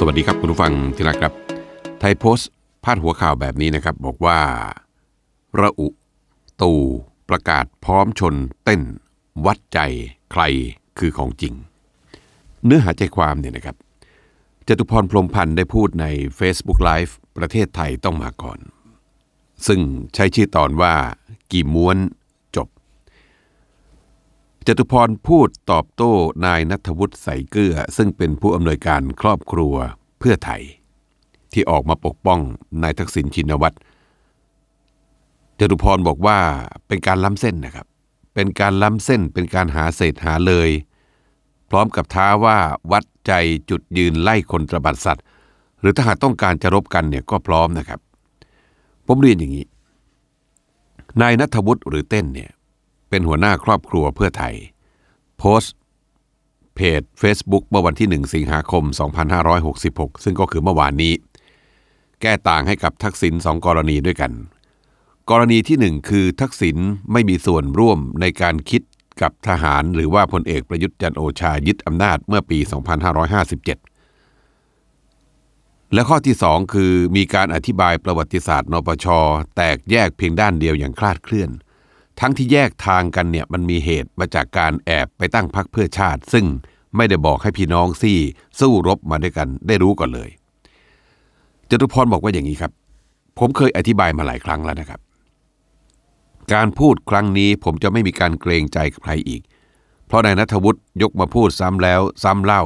สวัสดีครับคุณผู้ฟังที่รักครับ ไทยโพสต์พาดหัวข่าวแบบนี้นะครับ บอกว่า ระอุ ตู่ประกาศพร้อมชนเต้น วัดใจใครคือของจริง เนื้อหาใจความเนี่ยนะครับจตุพรพรมพันธ์ได้พูดใน Facebook Live ประเทศไทยต้องมาก่อน ซึ่งใช้ชื่อตอนว่า กี่ม้วน จตุพรพูดตอบโต้นายนัทวุฒิใสเกื้อซึ่งเป็นผู้อำนวยการครอบครัวเพื่อไทย ที่ออกมาปกป้องนายทักษิณชินวัตรจตุพรบอกว่าเป็นการล้ำเส้นนะครับ เป็นการล้ำเส้นเป็นการหาเศษหาเลย พร้อมกับท้าว่าวัดใจจุดยืนไล่คนตระบัดสัตว์ หรือถ้าหากต้องการจะรบกันเนี่ยก็พร้อมนะครับ ผมเรียนอย่างนี้ นายนัทวุฒิหรือเต้นเนี่ย เป็นหัวหน้าครอบครัวเพื่อไทย โพสต์เพจ Facebook เมื่อวันที่ 1 สิงหาคม 2566 ซึ่งก็คือเมื่อวานนี้ แก้ต่างให้กับทักษิณสองกรณีด้วยกัน กรณีที่หนึ่งคือทักษิณไม่มีส่วนร่วมในการคิดกับทหารหรือว่าพลเอกประยุทธ์จันโอชายึดอำนาจเมื่อปี 2557 และข้อที่สองคือมีการอธิบายประวัติศาสตร์นปช แตกแยกเพียงด้านเดียวอย่างคลาดเคลื่อน ทั้งที่แยกทางกันเนี่ยมันมีเหตุมาจากการแอบไปตั้งพักเพื่อชาติ ซึ่งไม่ได้บอกให้พี่น้องซี่สู้รบมาด้วยกันได้รู้ก่อนเลยจตุพรบอกว่าอย่างนี้ครับ ผมเคยอธิบายมาหลายครั้งแล้วนะครับ การพูดครั้งนี้ผมจะไม่มีการเกรงใจใครอีก เพราะนายนัทวุฒิยกมาพูดซ้ำแล้วซ้ำเล่า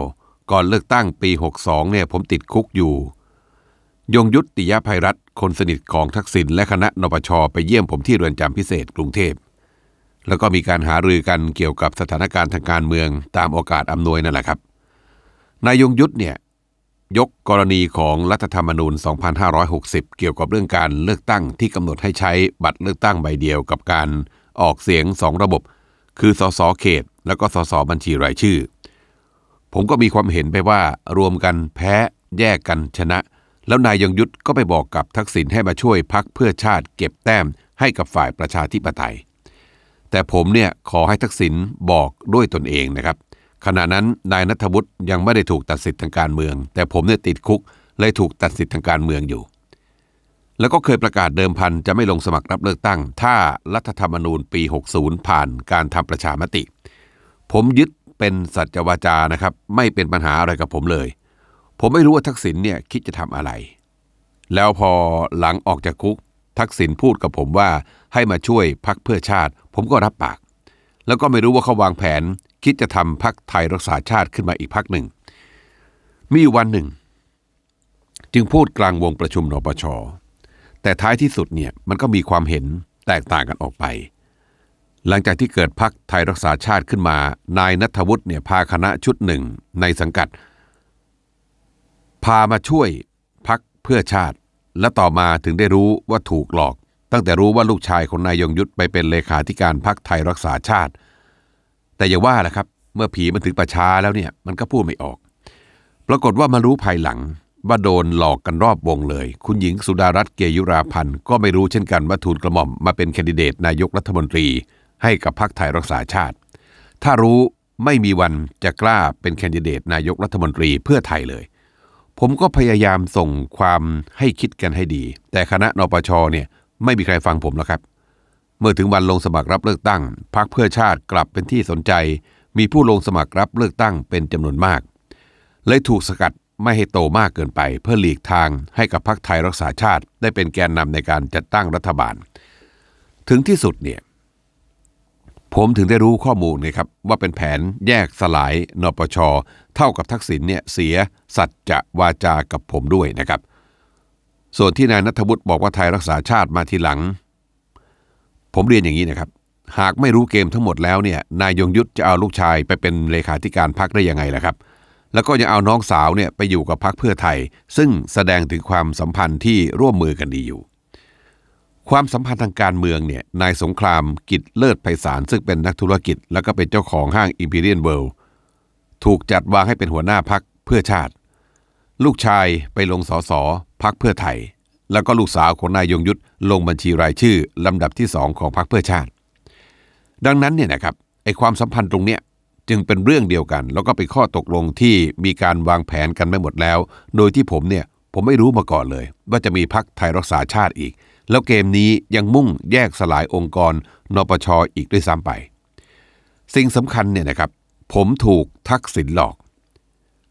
ก่อนเลือกตั้งปี 62เนี่ยผมติดคุกอยู่ ยงยุทธติยภัยรัฐ คนสนิทของทักษิณและคณะนปชไปเยี่ยมผมที่เรือนจำพิเศษกรุงเทพ แล้วก็มีการหารือกันเกี่ยวกับสถานการณ์ทางการเมืองตามโอกาสอำนวยนั่นแหละครับ นายยงยุทธเนี่ยยกกรณีของรัฐธรรมนูญ 2560 เกี่ยวกับเรื่องการเลือกตั้งที่กำหนดให้ใช้บัตรเลือกตั้งใบเดียวกับการออกเสียงสองระบบ คือสสเขต แล้วก็สสบัญชีรายชื่อ ผมก็มีความเห็นไปว่ารวมกันแพ้แยกกันชนะ แล้วนายยงยุทธก็ไปบอกกับทักษิณให้มาช่วยพักเพื่อชาติเก็บแต้มให้กับฝ่ายประชาธิปไตย แต่ผมเนี่ยขอให้ทักษิณบอกด้วยตนเองนะครับ ขณะนั้นนายนัทวุฒิยังไม่ได้ถูกตัดสิทธิ์ทางการเมือง แต่ผมเนี่ยติดคุกเลยถูกตัดสิทธิ์ทางการเมืองอยู่ แล้วก็เคยประกาศเดิมพันจะไม่ลงสมัครรับเลือกตั้ง ถ้ารัฐธรรมนูญปี 60 ผ่านการทำประชามติ ผมยึดเป็นสัจวาจานะครับ ไม่เป็นปัญหาอะไรกับผมเลย ผมไม่รู้ว่าทักษิณเนี่ยคิดจะทำอะไร แล้วพอหลังออกจากคุก ทักษิณพูดกับผมว่าให้มาช่วยพักเพื่อชาติ ผมก็รับปาก แล้วก็ไม่รู้ว่าเขาวางแผน คิดจะทำพักไทยรักษาชาติขึ้นมาอีกพักหนึ่ง มีอยู่วันหนึ่ง จึงพูดกลางวงประชุมนปช แต่ท้ายที่สุดเนี่ยมันก็มีความเห็นแตกต่างกันออกไป หลังจากที่เกิดพักไทยรักษาชาติขึ้นมา นายนัทวุฒิเนี่ยพาคณะชุดหนึ่งในสังกัด พามาช่วยพักเพื่อชาติ และต่อมาถึงได้รู้ว่าถูกหลอก ตั้งแต่รู้ว่าลูกชายของนายยงยุทธไปเป็นเลขาธิการพักไทยรักษาชาติ แต่อย่าว่าแหละครับ เมื่อผีมันถึงประชาแล้วเนี่ยมันก็พูดไม่ออก ปรากฏว่ามารู้ภายหลังว่าโดนหลอกกันรอบวงเลย คุณหญิงสุดารัตน์เกยุราพันธ์ก็ไม่รู้เช่นกันว่าทูลกระหม่อมมาเป็นแคนดิเดตนายกรัฐมนตรี ให้กับพรรคไทยรักษาชาติ ถ้ารู้ไม่มีวันจะกล้าเป็นแคนดิเดตนายกรัฐมนตรีเพื่อไทยเลย ผมก็พยายามส่งความให้คิดกันให้ดี แต่คณะนปชเนี่ยไม่มีใครฟังผมแล้วครับ เมื่อถึงวันลงสมัครรับเลือกตั้งพรรคเพื่อชาติกลับเป็นที่สนใจ มีผู้ลงสมัครรับเลือกตั้งเป็นจำนวนมาก เลยถูกสกัดไม่ให้โตมากเกินไป เพื่อหลีกทางให้กับพรรคไทยรักษาชาติ ได้เป็นแกนนำในการจัดตั้งรัฐบาล ถึงที่สุดเนี่ย ผมถึงได้รู้ข้อมูลนะครับ ว่าเป็นแผนแยกสลายนปช เท่ากับทักษิณเนี่ยเสียสัจจะวาจากับผมด้วยนะครับ ส่วนที่นายนัทวุฒิบอกว่าไทยรักษาชาติมาทีหลัง ผมเรียนอย่างนี้นะครับ หากไม่รู้เกมทั้งหมดแล้วเนี่ยนายยงยุทธจะเอาลูกชายไปเป็นเลขาธิการพรรคได้ยังไงล่ะครับ แล้วก็ยังเอาน้องสาวเนี่ยไปอยู่กับพรรคเพื่อไทย ซึ่งแสดงถึงความสัมพันธ์ที่ร่วมมือกันดีอยู่ ความสัมพันธ์ทางการเมืองเนี่ยนายสงครามกิจเลิศไพศาลซึ่งเป็นนักธุรกิจ แล้วก็เป็นเจ้าของห้าง Imperial World ถูกจัดวางให้เป็นหัวหน้าพักเพื่อชาติ ลูกชายไปลงสอสอพักเพื่อไทย แล้วก็ลูกสาวของนายยงยุทธลงบัญชีรายชื่อลำดับที่สองของพักเพื่อชาติ ดังนั้นเนี่ยนะครับไอความสัมพันธ์ตรงเนี้ยจึงเป็นเรื่องเดียวกัน แล้วก็เป็นข้อตกลงที่มีการวางแผนกันไม่หมดแล้ว โดยที่ผมเนี่ยผมไม่รู้มาก่อนเลย ว่าจะมีพักไทยรักษาชาติอีก แล้วเกมนี้ยังมุ่งแยกสลายองค์กรนปชออีกด้วยซ้ำไป สิ่งสำคัญเนี่ยนะครับ ผมถูกทักษิณหลอก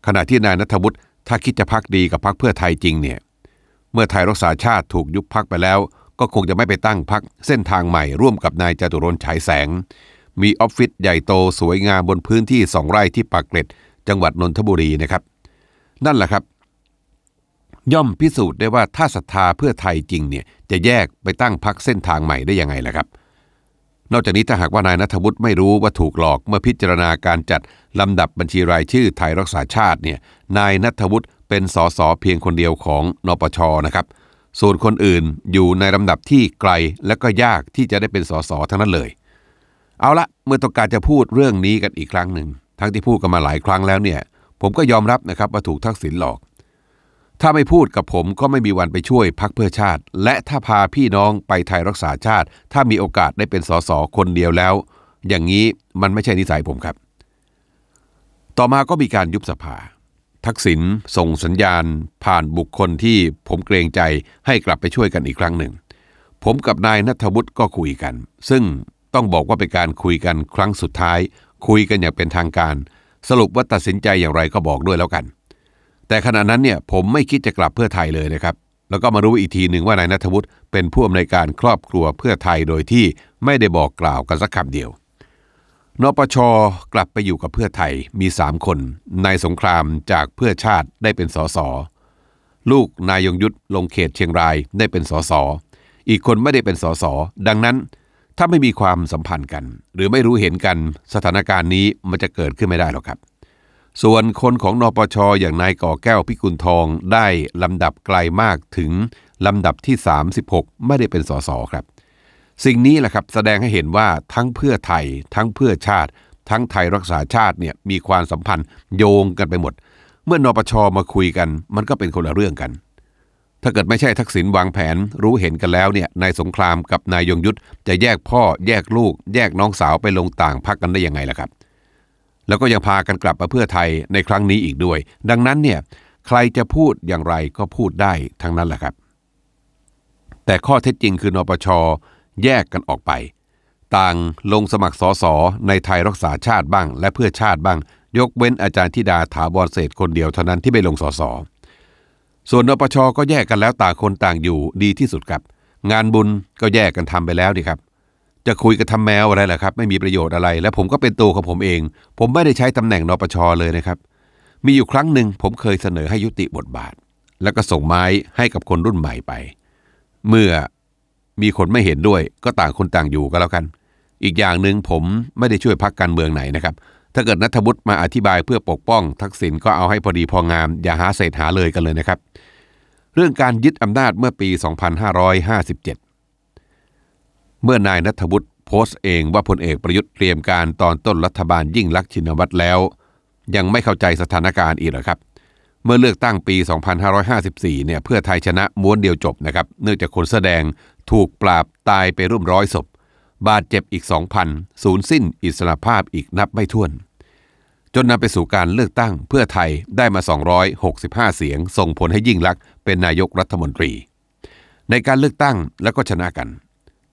ขณะที่นายนัทวุฒิถ้าคิดจะพักดีกับพักเพื่อไทยจริงเนี่ย เมื่อไทยรักษาชาติถูกยุบพักไปแล้ว ก็คงจะไม่ไปตั้งพักเส้นทางใหม่ร่วมกับนายจตุรนฉายแสง มีออฟฟิศใหญ่โตสวยงามบนพื้นที่สองไร่ที่ปากเกร็ด จังหวัดนนทบุรีนะครับ นั่นแหละครับ ย่อมพิสูจน์ได้ว่าถ้าศรัทธาเพื่อไทยจริงเนี่ยจะแยกไปตั้งพักเส้นทางใหม่ได้ยังไงล่ะครับ นอกจากนี้ถ้าหากว่านายนัทวุฒิไม่รู้ว่าถูกหลอกเมื่อพิจารณาการจัดลำดับบัญชีรายชื่อไทยรักษาชาติเนี่ยนายนัทวุฒิเป็นสสเพียงคนเดียวของนปชนะครับ ส่วนคนอื่นอยู่ในลำดับที่ไกลและก็ยากที่จะได้เป็นสสทั้งนั้นเลย เอาละเมื่อต้องการจะพูดเรื่องนี้กันอีกครั้งหนึ่งทั้งที่พูดกันมาหลายครั้งแล้วเนี่ยผมก็ยอมรับนะครับว่าถูกทักษิณหลอก ถ้าไม่พูดกับผมก็ไม่มีวันไปช่วยพักเพื่อชาติ และถ้าพาพี่น้องไปไทยรักษาชาติ ถ้ามีโอกาสได้เป็นสสคนเดียวแล้ว อย่างนี้มันไม่ใช่นิสัยผมครับ ต่อมาก็มีการยุบสภา ทักษิณส่งสัญญาณ ผ่านบุคคลที่ผมเกรงใจให้กลับไปช่วยกันอีกครั้งหนึ่ง ผมกับนายนัทวุฒิก็คุยกัน ซึ่งต้องบอกว่าเป็นการคุยกันครั้งสุดท้าย คุยกันอย่างเป็นทางการ สรุปว่าตัดสินใจอย่างไรก็บอกด้วยแล้วกัน แต่ขณะนั้นเนี่ยผมไม่คิดจะกลับเพื่อไทยเลยนะครับ แล้วก็มารู้อีกทีหนึ่งว่านายนัทวุฒิเป็นผู้อำนวยการครอบครัวเพื่อไทยโดยที่ไม่ได้บอกกล่าวกันสักคำเดียวนปชกลับไปอยู่กับเพื่อไทยมีสามคนนายสงครามจากเพื่อชาติได้เป็นสสลูกนายยงยุทธลงเขตเชียงรายได้เป็นสสอีกคนไม่ได้เป็นสสดังนั้นถ้าไม่มีความสัมพันธ์กัน หรือไม่รู้เห็นกันสถานการณ์นี้มันจะเกิดขึ้นไม่ได้หรอกครับ ส่วนคนของนปชอย่างนายก่อแก้วพิกุลทองได้ลำดับไกลมากถึงลำดับที่ 36 ไม่ได้เป็นสสครับ สิ่งนี้แหละครับแสดงให้เห็นว่าทั้งเพื่อไทย ทั้งเพื่อชาติ ทั้งไทยรักษาชาติเนี่ยมีความสัมพันธ์โยงกันไปหมด เมื่อนปชมาคุยกัน มันก็เป็นคนละเรื่องกัน ถ้าเกิดไม่ใช่ทักษิณวางแผนรู้เห็นกันแล้วเนี่ยนายสงครามกับนายยงยุทธจะแยกพ่อแยกลูก แยกน้องสาวไปลงต่างพักกันได้ยังไงล่ะครับ แล้วก็ยังพากันกลับมาเพื่อไทยในครั้งนี้อีกด้วย ดังนั้นเนี่ยใครจะพูดอย่างไรก็พูดได้ทั้งนั้นแหละครับ แต่ข้อเท็จจริงคือนปชแยกกันออกไป ต่างลงสมัครสสในไทยรักษาชาติบ้าง และเพื่อชาติบ้าง ยกเว้นอาจารย์ธิดาถาวรเศษคนเดียวเท่านั้นที่ไม่ลงสสส่วนนปชก็แยกกันแล้วต่างคนต่างอยู่ดีที่สุดครับ งานบุญก็แยกกันทำไปแล้วดิครับ จะคุยกับทำแมวอะไรล่ะครับ ไม่มีประโยชน์อะไร และผมก็เป็นตัวของผมเอง ผมไม่ได้ใช้ตำแหน่งนปชเลยนะครับ มีอยู่ครั้งหนึ่งผมเคยเสนอให้ยุติบทบาท แล้วก็ส่งไม้ให้กับคนรุ่นใหม่ไป เมื่อมีคนไม่เห็นด้วยก็ต่างคนต่างอยู่ก็แล้วกัน อีกอย่างหนึ่งผมไม่ได้ช่วยพักการเมืองไหนนะครับ ถ้าเกิดนัทวุฒิมาอธิบายเพื่อปกป้องทักษิณก็เอาให้พอดีพองาม อย่าหาเศษหาเลยกันเลยนะครับ เรื่องการยึดอำนาจเมื่อปี 2557 เมื่อนายนัทวุฒิโพสต์เองว่าพลเอกประยุทธ์เตรียมการตอนต้นรัฐบาลยิ่งลักษณ์ชินวัตรแล้ว ยังไม่เข้าใจสถานการณ์อีกหรอครับ เมื่อเลือกตั้งปี 2554 เนี่ยเพื่อไทยชนะม้วนเดียวจบนะครับ เนื่องจากคนแสดงถูกปราบตายไปร่วมร้อยศพ บาดเจ็บอีก 2,000 สูญสิ้นอิสรภาพอีกนับไม่ถ้วน จนนำไปสู่การเลือกตั้งเพื่อไทยได้มา 265 เสียง ส่งผลให้ยิ่งลักษณ์เป็นนายกรัฐมนตรี ในการเลือกตั้งแล้วก็ชนะกัน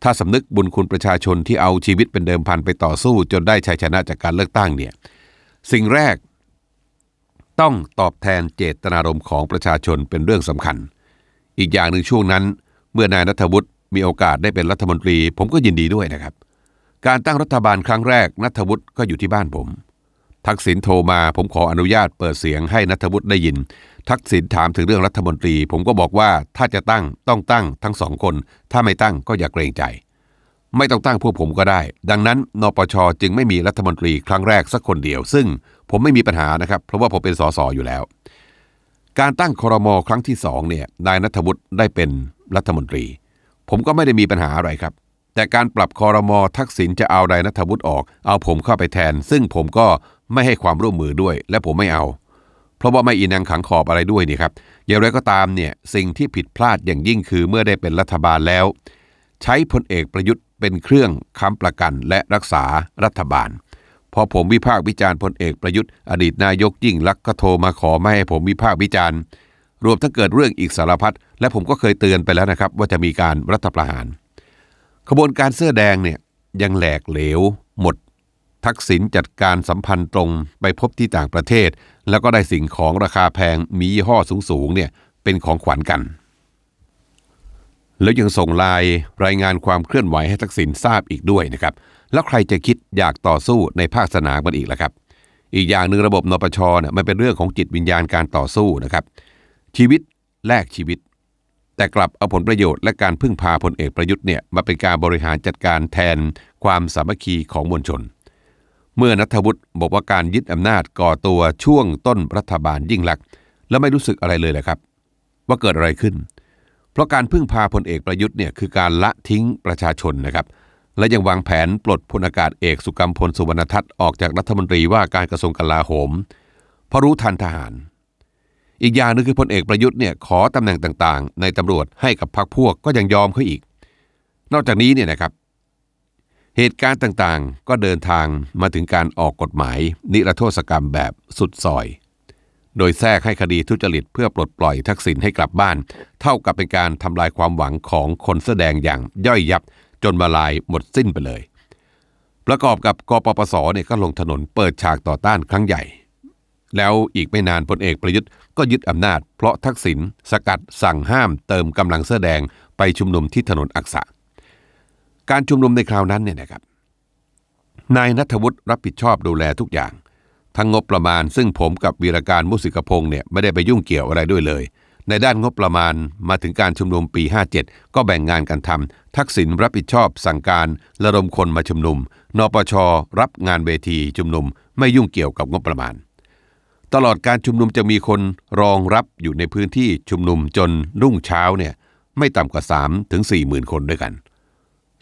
ถ้าสำนึกบุญคุณประชาชนที่เอาชีวิตเป็นเดิมพันไปต่อสู้ จนได้ชัยชนะจากการเลือกตั้งเนี่ยสิ่งแรกต้องตอบแทนเจตนารมณ์ของประชาชนเป็นเรื่องสำคัญ อีกอย่างหนึ่งช่วงนั้น เมื่อนายนัทวุฒิมีโอกาสได้เป็นรัฐมนตรี ผมก็ยินดีด้วยนะครับ การตั้งรัฐบาลครั้งแรกนัทวุฒิก็อยู่ที่บ้านผม ทักษิณโทรมาผมขออนุญาตเปิดเสียงให้นัทวุฒิได้ยิน ทักษิณถามถึงเรื่องรัฐมนตรี ผมก็บอกว่าถ้าจะตั้งต้องตั้งทั้งสองคน ถ้าไม่ตั้งก็อย่าเกรงใจ ไม่ต้องตั้งพวกผมก็ได้ ดังนั้นนปชจึงไม่มีรัฐมนตรีครั้งแรกสักคนเดียว ซึ่งผมไม่มีปัญหานะครับ เพราะว่าผมเป็นสสอยู่แล้ว การตั้งครมครั้งที่สองเนี่ยนายนัทวุฒิได้เป็นรัฐมนตรี ผมก็ไม่ได้มีปัญหาอะไรครับแต่การปรับคอรมอทักษิณจะเอานายนัทวุฒิออก เอาผมเข้าไปแทน ซึ่งผมก็ ไม่ให้ความร่วมมือด้วย และผมไม่เอา เพราะว่าไม่อินังขังขอบอะไรด้วยนี่ครับอย่างไรก็ตามเนี่ยสิ่งที่ผิดพลาดอย่างยิ่งคือเมื่อได้เป็นรัฐบาลแล้ว ใช้พลเอกประยุทธ์เป็นเครื่องค้ำประกันและรักษารัฐบาล พอผมวิพากษ์วิจารณ์พลเอกประยุทธ์อดีตนายกยิ่งลักษณ์ก็โทรมาขอไม่ให้ผมวิพากษ์วิจารณ์รวมทั้งเกิดเรื่องอีกสารพัดและผมก็เคยเตือนไปแล้วนะครับ ว่าจะมีการรัฐประหารขบวนการเสื้อแดงเนี่ยยังแหลกเหลว หมด ทักษิณจัดการสัมพันธ์ตรงไปพบที่ต่างประเทศ แล้วก็ได้สิ่งของราคาแพงมียี่ห้อสูงๆเนี่ยเป็นของขวัญกัน แล้วยังส่งลน์รายงานความเคลื่อนไหวให้ทักษิณทราบอีกด้วยนะครับ แล้วใครจะคิดอยากต่อสู้ในภาคสนามกันอีกล่ะครับ อีกอย่างหนึ่งระบบนปชเนี่ยมันเป็นเรื่องของจิตวิญญาณการต่อสู้นะครับ ชีวิตแลกชีวิต แต่กลับเอาผลประโยชน์และการพึ่งพาพลเอกประยุทธ์เนี่ยมาเป็นการบริหารจัดการแทนความสามัคคีของมวลชน เมื่อนัทวุฒิบอกว่าการยึดอำนาจก่อตัวช่วงต้นรัฐบาลยิ่งลักษณ์แล้วไม่รู้สึกอะไรเลยแหละครับ ว่าเกิดอะไรขึ้น เพราะการพึ่งพาพลเอกประยุทธ์เนี่ยคือการละทิ้งประชาชนนะครับ และยังวางแผนปลดพลอากาศเอกสุกัมพลสุวรรณทัศน์ออกจากรัฐมนตรีว่าการกระทรวงกลาโหมเพราะรู้ทันทหาร อีกอย่างหนึงคือพลเอกประยุทธ์เนี่ยขอตำแหน่งต่างๆ ในตำรวจให้กับพรรคพวกก็ยังยอมเขาอีก นอกจากนี้เนี่ยนะครับ เหตุการณ์ต่างๆ ก็เดินทางมาถึงการออกกฎหมาย นิรโทษกรรมแบบสุดซอย โดยแทรกให้คดีทุจริตเพื่อปลดปล่อยทักษิณให้กลับบ้าน เท่ากับเป็นการทำลายความหวังของคนแสดงอย่างย่อยยับจนมาลายหมดสิ้นไปเลย ประกอบกับกปปสเนี่ยก็ลงถนนเปิดฉากต่อต้านครั้งใหญ่ แล้วอีกไม่นานพลเอกประยุทธ์ก็ยึดอำนาจ เพราะทักษิณสกัดสั่งห้ามเติมกำลังเสื้อแดงไปชุมนุมที่ถนนอักษะ การชุมนุมในคราวนั้นเนี่ยนะครับ นายนัทวุฒิรับผิดชอบดูแลทุกอย่าง ทั้งงบประมาณ ซึ่งผมกับวีรการมุสิกพงศ์เนี่ยไม่ได้ไปยุ่งเกี่ยวอะไรด้วยเลย ในด้านงบประมาณมาถึงการชุมนุมปี 57 ก็แบ่งงานกันทำทักษิณรับผิดชอบสั่งการระดมคนมาชุมนุม นปช รับงานเวทีชุมนุม ไม่ยุ่งเกี่ยวกับงบประมาณ ตลอดการชุมนุมจะมีคนรองรับอยู่ในพื้นที่ชุมนุมจนรุ่งเช้าเนี่ยไม่ต่ำกว่า3ถึง4หมื่นคนด้วยกัน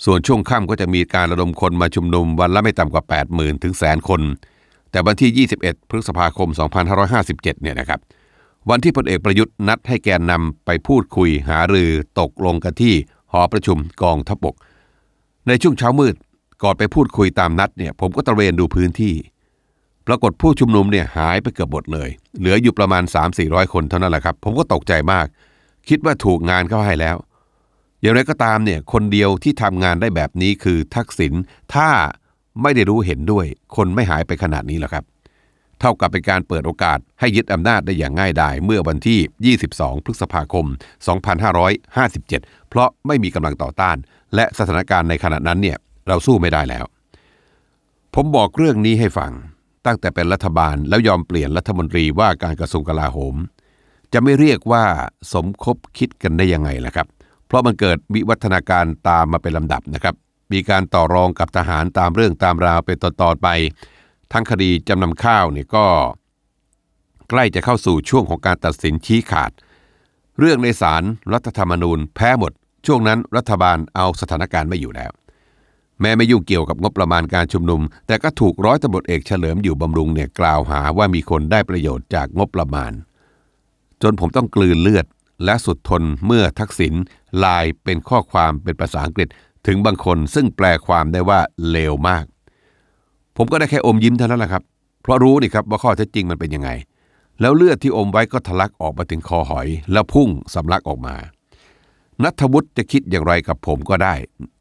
ส่วนช่วงค่ำก็จะมีการระดมคนมาชุมนุมวันละไม่ต่ำกว่า 8 0,000ถึงแสนคน แต่วันที่ 21 พฤษภาคม 2557 เนี่ยนะครับ วันที่พลเอกประยุทธ์นัดให้แกนนำไปพูดคุยหารือตกลงกันที่หอประชุมกองทัพบก ในช่วงเช้ามืดก่อนไปพูดคุยตามนัดเนี่ยผมก็ตระเวนดูพื้นที่ ปรากฏผู้ชุมนุมเนี่ยหายไปเกือบหมดเลย เหลืออยู่ประมาณ 3-400 คนเท่านั้นแหละครับ ผมก็ตกใจมาก คิดว่าถูกงานเข้าให้แล้ว อย่างไรก็ตามเนี่ยคนเดียวที่ทำงานได้แบบนี้คือทักษิณถ้าไม่ได้รู้เห็นด้วย คนไม่หายไปขนาดนี้หรอกครับ เท่ากับเป็นการเปิดโอกาสให้ยึดอำนาจได้อย่างง่ายดายเมื่อวันที่ 22 พฤษภาคม 2557 เพราะไม่มีกำลังต่อต้าน และสถานการณ์ในขณะนั้นเนี่ยเราสู้ไม่ได้แล้ว ผมบอกเรื่องนี้ให้ฟัง ตั้งแต่เป็นรัฐบาลแล้วยอมเปลี่ยนรัฐมนตรีว่าการกระทรวงกลาโหม จะไม่เรียกว่าสมคบคิดกันได้ยังไงล่ะครับ เพราะมันเกิดวิวัฒนาการตามมาเป็นลำดับนะครับ มีการต่อรองกับทหารตามเรื่องตามราวเป็นตอนๆไป ทั้งคดีจำนำข้าวเนี่ยก็ ใกล้จะเข้าสู่ช่วงของการตัดสินชี้ขาด เรื่องในศาลรรัฐธรรมนูญแพ้หมด ช่วงนั้นรัฐบาลเอาสถานการณ์ไม่อยู่แล้ว แม้ไม่ยุ่งเกี่ยวกับงบประมาณการชุมนุม แต่ก็ถูกร้อยตำรวจเอกเฉลิมอยู่บำรุงเนี่ยกล่าวหาว่ามีคนได้ประโยชน์จากงบประมาณ จนผมต้องกลืนเลือด และสุดทนเมื่อทักษิณลายเป็นข้อความเป็นภาษาอังกฤษถึงบางคนซึ่งแปลความได้ว่าเลวมาก ผมก็ได้แค่อมยิ้มเท่านั้นแหละครับ เพราะรู้นี่ครับว่าข้อเท็จจริงมันเป็นยังไง แล้วเลือดที่อมไว้ก็ทะลักออกมาถึงคอหอย แล้วพุ่งสำลักออกมานัทวุฒิจะคิดอย่างไรกับผมก็ได้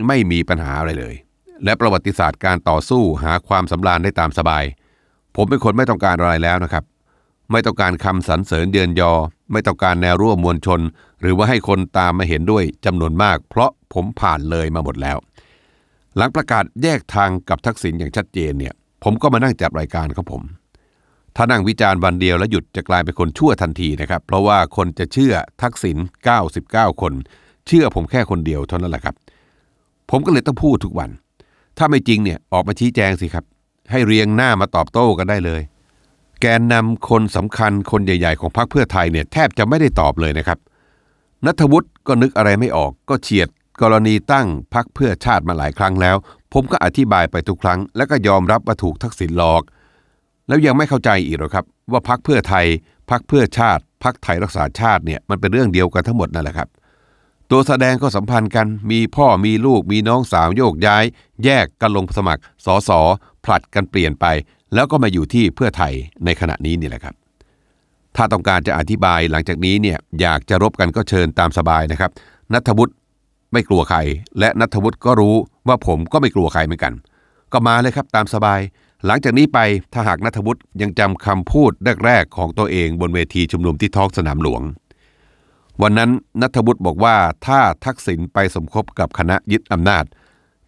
ไม่มีปัญหาอะไรเลย และประวัติศาสตร์การต่อสู้หาความสำราญได้ตามสบาย ผมเป็นคนไม่ต้องการอะไรแล้วนะครับ ไม่ต้องการคำสรรเสริญเยือนยอ ไม่ต้องการแนวร่วมมวลชน หรือว่าให้คนตามมาเห็นด้วยจำนวนมาก เพราะผมผ่านเลยมาหมดแล้ว หลังประกาศแยกทางกับทักษิณอย่างชัดเจนเนี่ย ผมก็มานั่งจัดรายการของผม ถ้านั่งวิจารณ์วันเดียวแล้วหยุดจะกลายเป็นคนชั่วทันทีนะครับ เพราะว่าคนจะเชื่อทักษิณ99 คน เชื่อผมแค่คนเดียวเท่านั้นแหละครับ ผมก็เลยต้องพูดทุกวัน ถ้าไม่จริงเนี่ยออกมาชี้แจงสิครับ ให้เรียงหน้ามาตอบโต้กันได้เลย กนนำคนสำคัญคนใหญ่ ๆ ของพรรคเพื่อไทยเนี่ยแทบจะไม่ได้ตอบเลยนะครับนัทวุฒิก็นึกอะไรไม่ออกก็เฉียด กรณีตั้งพรรคเพื่อชาติมาหลายครั้งแล้ว ผมก็อธิบายไปทุกครั้ง แล้วก็ยอมรับว่าถูกทักษิณหลอก แล้วยังไม่เข้าใจอีกหรอครับ ว่าพรรคเพื่อไทยพรรคเพื่อชาติพรรคไทยรักษาชาติเนี่ยมันเป็นเรื่องเดียวกันทั้งหมดนั่นแหละครับ ตัวแสดงก็สัมพันธ์กันมีพ่อมีลูกมีน้องสาวโยกย้าย แยกกันลงสมัครสอสอผลัดกันเปลี่ยนไป แล้วก็มาอยู่ที่เพื่อไทยในขณะนี้นี่แหละครับ ถ้าต้องการจะอธิบายหลังจากนี้เนี่ยอยากจะรบกันก็เชิญตามสบายนะครับนัทวุฒิไม่กลัวใคร และนัทวุฒิก็รู้ว่าผมก็ไม่กลัวใครเหมือนกัน ก็มาเลยครับตามสบาย หลังจากนี้ไปถ้าหากนัทวุฒิยังจำคำพูดแรกๆของตัวเองบนเวทีชุมนุมที่ท้องสนามหลวง วันนั้นนัทวุฒิบอกว่าถ้าทักษิณไปสมคบกับคณะยึดอำนาจ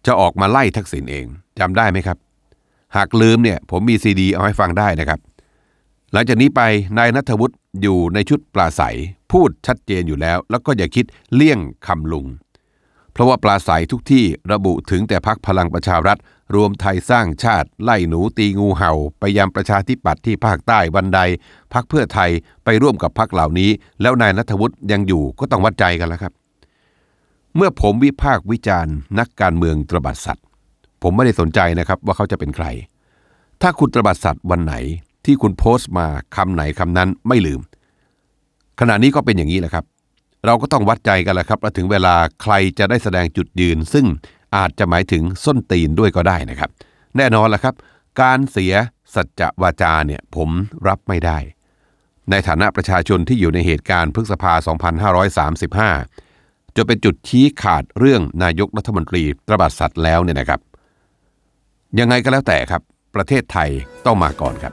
จะออกมาไล่ทักษิณเองจำได้ไหมครับ หากลืมเนี่ยผมมีซีดีเอาให้ฟังได้นะครับ หลังจากนี้ไปนายนัทวุฒิอยู่ในชุดปลาใสพูดชัดเจนอยู่แล้ว แล้วก็อย่าคิดเลี่ยงคำลุง เพราะว่าปลาใสทุกที่ระบุถึงแต่พักพลังประชารัฐ รวมไทยสร้างชาติไล่หนูตีงูเห่า ไปยามประชาธิปัตย์ที่ภาคใต้วันใด พักเพื่อไทยไปร่วมกับพักเหล่านี้ แล้วนายนัทวุฒิยังอยู่ก็ต้องวัดใจกันแล้วครับ เมื่อผมวิพากษ์วิจารณ์นักการเมืองตระบัดสัตว์ ผมไม่ได้สนใจนะครับว่าเขาจะเป็นใคร ถ้าคุณตระบัดสัตว์วันไหนที่คุณโพสต์มาคำไหนคำนั้นไม่ลืม ขณะนี้ก็เป็นอย่างนี้แหละครับ เราก็ต้องวัดใจกันแหละครับถึงเวลาใครจะได้แสดงจุดยืน ซึ่งอาจจะหมายถึงส้นตีนด้วยก็ได้นะครับ แน่นอนแหละครับ การเสียสัจวาจาเนี่ยผมรับไม่ได้ ในฐานะประชาชนที่อยู่ในเหตุการณ์พฤษภา 2535 จนเป็นจุดชี้ขาดเรื่องนายกรัฐมนตรีตระบัดสัตว์แล้วเนี่ยนะครับ ยังไงก็แล้วแต่ครับ ประเทศไทยต้องมาก่อนครับ